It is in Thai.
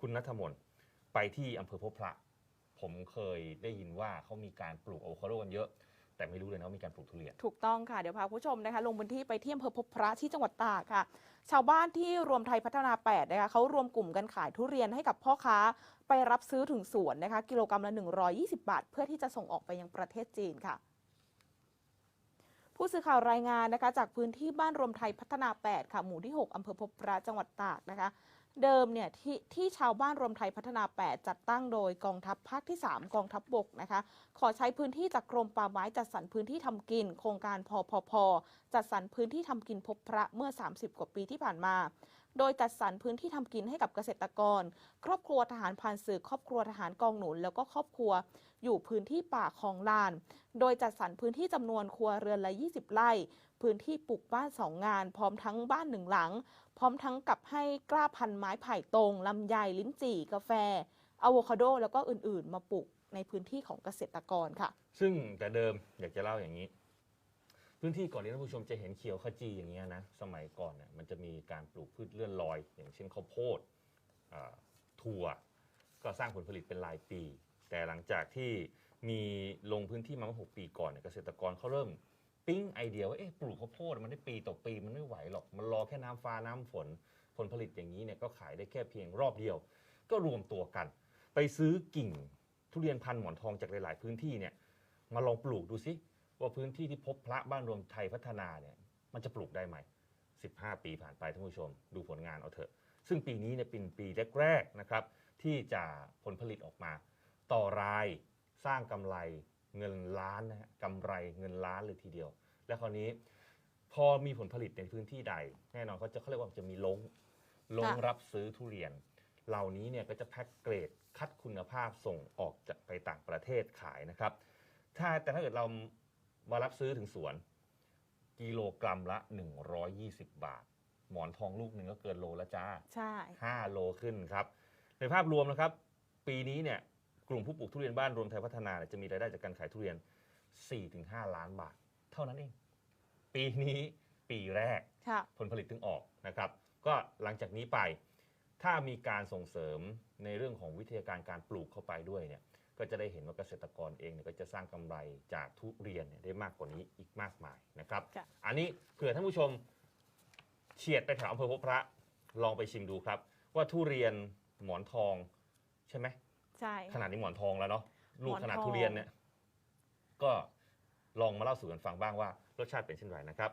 คุณนัทมนไปที่อำเภอพบพระ ผมเคยได้ยินว่าเขามีการปลูกอโคาโดกันเยอะ แต่ไม่รู้เลยนะว่ามีการปลูกทุเรียน ถูกต้องค่ะ เดี๋ยวพาคุณผู้ชมนะคะ ลงพื้นที่ไปที่อำเภอพบพระที่จังหวัดตากค่ะ ชาวบ้านที่รวมไทยพัฒนา 8 นะคะเขารวมกลุ่มกันขายทุเรียนให้กับพ่อค้าไปรับซื้อถึงสวนนะคะ กิโลกรรัมละ 120 บาท เพื่อที่จะส่งออกไปยังประเทศจีนค่ะ ผู้สื่อข่าวรายงานนะคะจากพื้นที่บ้านรวมไทยพัฒนา 8 ค่ะหมู่ที่ 6 อำเภอพบพระจังหวัดตากนะคะ เดิมเนี่ยที่ที่ชาวบ้านรวมไทยพัฒนา 8 จัดตั้งโดยกองทัพภาคที่ 3 กองทัพบบกนะคะ ขอใช้พื้นที่จากกรมป่าไม้จัดสรรพื้นที่ทำกิน โครงการพอพอพอจัดสรรพื้นที่ทำกินพบพระเมื่อ 30 กว่าปีที่ผ่านมา โดยจัดสรรพื้นที่ทำกินให้กับเกษตรกร ครอบครัวทหารผ่านศึกครอบครัวทหารกองหนุน แล้วก็ครอบครัวอยู่พื้นที่ป่าคลองลาน โดยจัดสรรพื้นที่จำนวนครัวเรือนละ 20 ไร่ พื้นที่ปลูกบ้านสองงาน พร้อมทั้งบ้านหนึ่งหลัง พร้อมทั้งกับให้กล้าพันธุ์ไม้ไผ่ตรงลำไยลิ้นจี่กาแฟอะโวคาโดแล้วก็อื่นๆ มาปลูกในพื้นที่ของเกษตรกรค่ะ ซึ่งแต่เดิมอยากจะเล่าอย่างนี้ พื้นที่ก่อนที่ท่านผู้ชมจะเห็นเขียวขจีอย่างเงี้ยนะสมัยก่อนเนี่ยมันจะมีการปลูกพืชเลื่อนลอย อย่างเช่นข้าวโพดอ่าถั่ว ก็สร้างผลผลิตเป็นรายปี แต่หลังจากที่มีลงพื้นที่มาเมื่อหกปีก่อนเนี่ยเกษตรกรเขาเริ่มปิ๊งไอเดียว่าเอ๊ะปลูกข้าวโพดมันได้ปีต่อปีมันไม่ไหวหรอกมันรอแค่น้ำฟ้าน้ำฝน ผลผลิตอย่างนี้เนี่ยก็ขายได้แค่เพียงรอบเดียว ก็รวมตัวกัน ไปซื้อกิ่งทุเรียนพันธุ์หมอนทองจากหลาย ๆ พื้นที่เนี่ยมาลองปลูกดูซิ ว่าพื้นที่ที่พบพระบ้านรวมไทยพัฒนาเนี่ยมันจะปลูกได้ไหม 15 ปีผ่านไปท่านผู้ชม ดูผลงานเอาเถอะ ซึ่งปีนี้เนี่ยเป็นปีแรกๆนะครับที่จะผลผลิตออกมา ต่อรายสร้างกำไรเงินล้านนะฮะกำไรเงินล้านเลยทีเดียว และคราวนี้พอมีผลผลิตในพื้นที่ใด แน่นอนเขาจะเขาเรียกว่าจะมีลงลงรับซื้อทุเรียน เหล่านี้เนี่ยก็จะแพ็คเกรดคัดคุณภาพส่งออกจากไปต่างประเทศขายนะครับ ถ้าแต่ถ้าเกิดเรา มารับซื้อถึงสวน กิโลกรัมละ 120 บาท หมอนทองลูกหนึ่งก็เกินโลละจ้าใช่ 5 โลขึ้นครับ ในภาพรวมนะครับ ปีนี้เนี่ยกลุ่มผู้ปลูกทุเรียนบ้านรวมไทยพัฒนาเนี่ยจะมีรายได้จากการขายทุเรียน 4-5 ล้านบาท เท่านั้นเอง ปีนี้ปีแรกค่ะผลผลิตถึงออกนะครับ ก็หลังจากนี้ไปถ้ามีการส่งเสริมในเรื่องของวิทยาการการปลูกเข้าไปด้วยเนี่ย ก็จะได้เห็นว่าเกษตรกรเองเนี่ยก็จะสร้างกำไรจากทุเรียนเนี่ยได้มากกว่านี้อีกมากมายนะครับ ค่ะ อันนี้เผื่อท่านผู้ชมเฉียดไปแถวอำเภอพบพระลองไปชิมดูครับ ว่าทุเรียนหมอนทองใช่ไหม ใช่ ขนาดนี้หมอนทองแล้วเนาะลูกหมอนทองขนาดทุเรียนเนี่ย ก็ลองมาเล่าสู่กันฟังบ้างว่ารสชาติเป็นเช่นไรนะครับ